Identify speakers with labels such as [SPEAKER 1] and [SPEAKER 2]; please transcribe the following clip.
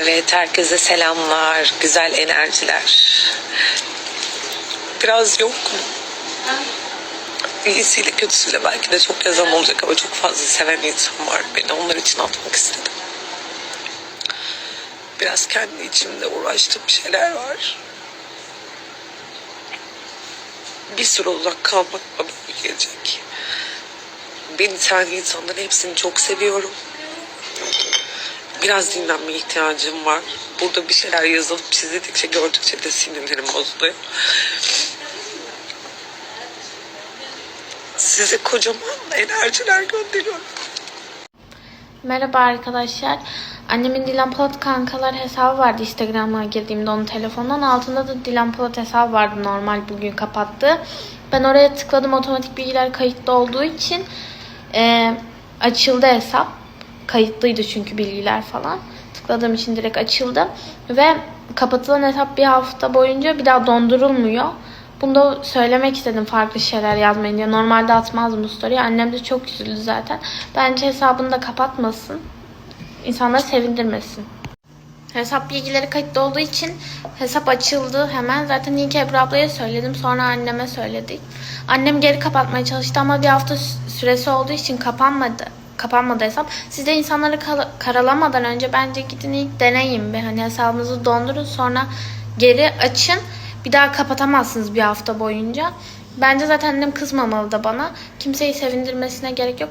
[SPEAKER 1] Evet, herkese selamlar, güzel enerjiler. Biraz yok. İyisiyle kötüsüyle belki de çok yazan olacak ama çok fazla seven insan var. Beni onlar için atmak istedim. Biraz kendi içimde uğraştığım şeyler var. Bir süre uzak kalmak bana gelecek. Beni seven insanların hepsini çok seviyorum. Biraz dinlenmeye ihtiyacım var. Burada bir şeyler yazılıp çizildikçe gördükçe de sinirlerim bozuluyor. Size kocaman enerjiler gönderiyorum.
[SPEAKER 2] Merhaba arkadaşlar. Annemin Dilan Polat kankalar hesabı vardı Instagram'a girdiğimde onun telefonundan. Altında da Dilan Polat hesabı vardı normal bugün kapattı. Ben oraya tıkladım otomatik bilgiler kayıtlı olduğu için e, açıldı hesap. Kayıtlıydı çünkü bilgiler falan. Tıkladığım için direkt açıldı. Ve kapatılan hesap bir hafta boyunca bir daha dondurulmuyor. Bunu da söylemek istedim farklı şeyler yazmayın diye. Normalde atmazdım bu story'i. Annem de çok üzüldü zaten. Bence hesabını da kapatmasın. İnsanları sevindirmesin. Hesap bilgileri kayıtlı olduğu için hesap açıldı hemen. Zaten ilk Ebru ablaya söyledim. Sonra anneme söyledik. Annem geri kapatmaya çalıştı ama bir hafta sü- süresi olduğu için kapanmadı. Kapanmadı hesap. Siz de insanları karalamadan önce bence gidin ilk deneyin bir. Hani hesabınızı dondurun sonra geri açın. Bir daha kapatamazsınız bir hafta boyunca. Bence zaten annem kızmamalı da bana. Kimseyi sevindirmesine gerek yok.